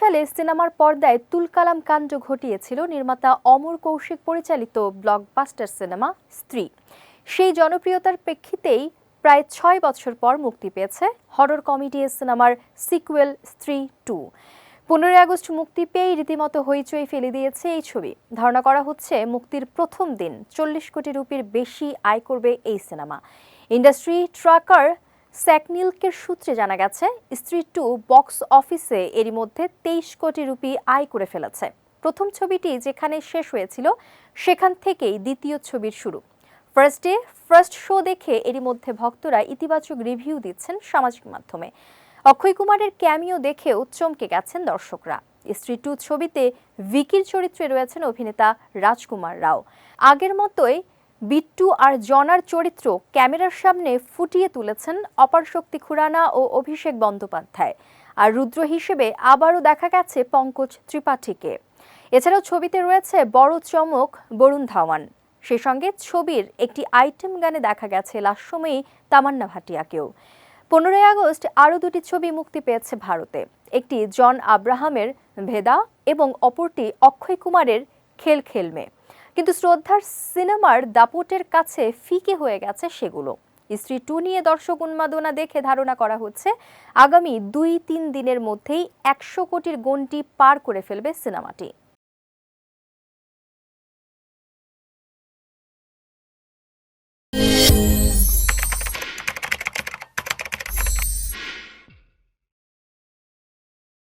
সালে সিনেমার পর্দায় তুলকালাম কাণ্ড ঘটিয়েছিল নির্মাতা অমর কৌশিক পরিচালিত ব্লকবাস্টার সিনেমা স্ত্রী। সেই জনপ্রিয়তার প্রেক্ষিতেই প্রায় ছয় বছর পর মুক্তি পেয়েছে হরর কমেডি সিনেমার সিকুয়েল স্ত্রী টু। পনেরোই আগস্ট মুক্তি পেয়েই রীতিমতো হইচই ফেলে দিয়েছে এই ছবি। ধারণা করা হচ্ছে মুক্তির প্রথম দিন চল্লিশ কোটি রুপির বেশি আয় করবে এই সিনেমা। ইন্ডাস্ট্রি ট্রাকার স্যাকনিলকের সূত্রে জানা গেছে, স্ত্রী টু বক্স অফিসে এরই মধ্যে তেইশ কোটি রুপি আয় করে ফেলেছে। প্রথম ছবিটি যেখানে শেষ হয়েছিল, সেখান থেকেই দ্বিতীয় ছবির শুরু। ফার্স্ট ডে, ফার্স্ট শো দেখে এরই মধ্যে ভক্তরা ইতিবাচক রিভিউ দিচ্ছেন সামাজিক মাধ্যমে। অক্ষয় কুমারের ক্যামিও দেখেও চমকে গেছেন দর্শকরা। স্ত্রী টু ছবিতে ভিকির চরিত্রে রয়েছেন অভিনেতা রাজকুমার রাও। আগের মতোই বিট্টু আর জনার চরিত্র ক্যামেরার সামনে ফুটিয়ে তুলেছেন অপার শক্তি খুরানা ও অভিষেক বন্দ্যোপাধ্যায়। আর রুদ্র হিসেবে আবারও দেখা গেছে পঙ্কজ ত্রিপাঠীকে। এছাড়াও ছবিতে রয়েছে বড় চমক বরুণ ধাওয়ান। সেই সঙ্গে ছবির একটি আইটেম গানে দেখা গেছে লাস্যময়ী তামান্না ভাটিয়াকেও। পনেরোই আগস্ট আরও দুটি ছবি মুক্তি পেয়েছে ভারতে। একটি জন আব্রাহামের ভেদা এবং অপরটি অক্ষয় কুমারের খেল খেলমে। কিন্তু শ্রদ্ধার সিনেমার দাপটের কাছে ফিকে হয়ে গেছে সেগুলো। স্ত্রী টু নিয়ে দর্শক উন্মাদনা দেখে ধারণা করা হচ্ছে, আগামী দুই তিন দিনের মধ্যেই একশো কোটির গণ্ডি পার করে ফেলবে সিনেমাটি।